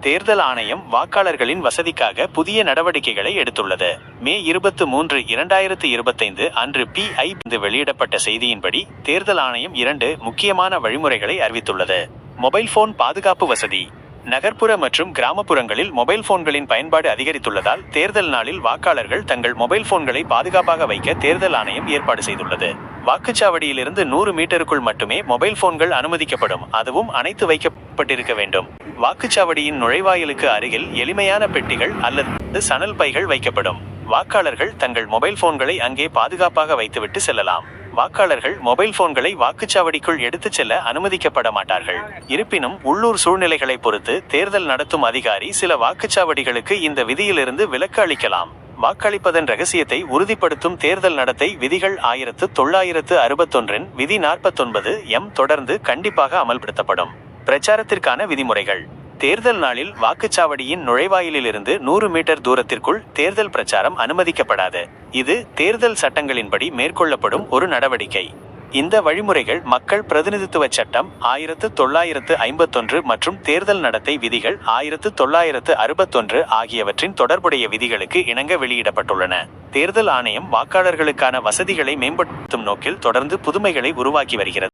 தேர்தல் ஆணையம் வாக்காளர்களின் வசதிக்காக புதிய நடவடிக்கைகளை எடுத்துள்ளது. மே இருபத்து மூன்று இரண்டாயிரத்து இருபத்தைந்து அன்று பிஐ வெளியிடப்பட்ட செய்தியின்படி தேர்தல் ஆணையம் இரண்டு முக்கியமான வழிமுறைகளை அறிவித்துள்ளது. மொபைல் போன் பாதுகாப்பு வசதி. நகர்ப்புற மற்றும் கிராமப்புறங்களில் மொபைல் போன்களின் பயன்பாடு அதிகரித்துள்ளதால் தேர்தல் நாளில் வாக்காளர்கள் தங்கள் மொபைல் போன்களை பாதுகாப்பாக வைக்க தேர்தல் ஆணையம் ஏற்பாடு செய்துள்ளது. வாக்குச்சாவடியிலிருந்து நூறு மீட்டருக்குள் மட்டுமே மொபைல் போன்கள் அனுமதிக்கப்படும். அதுவும் அனைத்து வைக்கப்பட்டிருக்க வேண்டும். வாக்குச்சாவடியின் நுழைவாயிலுக்கு அருகில் எளிமையான பெட்டிகள் அல்லது சணல் பைகள் வைக்கப்படும். வாக்காளர்கள் தங்கள் மொபைல் போன்களை அங்கே பாதுகாப்பாக வைத்துவிட்டு செல்லலாம். வாக்காளர்கள் மொபைல் போன்களை வாக்குச்சாவடிக்குள் எடுத்துச் செல்ல அனுமதிக்கப்பட மாட்டார்கள். இருப்பினும் உள்ளூர் சூழ்நிலைகளை பொறுத்து தேர்தல் நடத்தும் அதிகாரி சில வாக்குச்சாவடிகளுக்கு இந்த விதியிலிருந்து விலக்கு அளிக்கலாம். வாக்களிப்பதன் ரகசியத்தை உறுதிப்படுத்தும் தேர்தல் நடத்தை விதிகள் ஆயிரத்து தொள்ளாயிரத்து அறுபத்தொன்றின் விதி நாற்பத்தொன்பது எம் தொடர்ந்து கண்டிப்பாக அமல்படுத்தப்படும். பிரச்சாரத்திற்கான விதிமுறைகள். தேர்தல் நாளில் வாக்குச்சாவடியின் நுழைவாயிலிலிருந்து நூறு மீட்டர் தூரத்திற்குள் தேர்தல் பிரச்சாரம் அனுமதிக்கப்படாது. இது தேர்தல் சட்டங்களின்படி மேற்கொள்ளப்படும் ஒரு நடவடிக்கை. இந்த வழிமுறைகள் மக்கள் பிரதிநிதித்துவ சட்டம் ஆயிரத்து தொள்ளாயிரத்து ஐம்பத்தொன்று மற்றும் தேர்தல் நடத்தை விதிகள் ஆயிரத்து தொள்ளாயிரத்து அறுபத்தொன்று ஆகியவற்றின் தொடர்புடைய விதிகளுக்கு இணங்க வெளியிடப்பட்டுள்ளன. தேர்தல் ஆணையம் வாக்காளர்களுக்கான வசதிகளை மேம்படுத்தும் நோக்கில் தொடர்ந்து புதுமைகளை உருவாக்கி வருகிறது.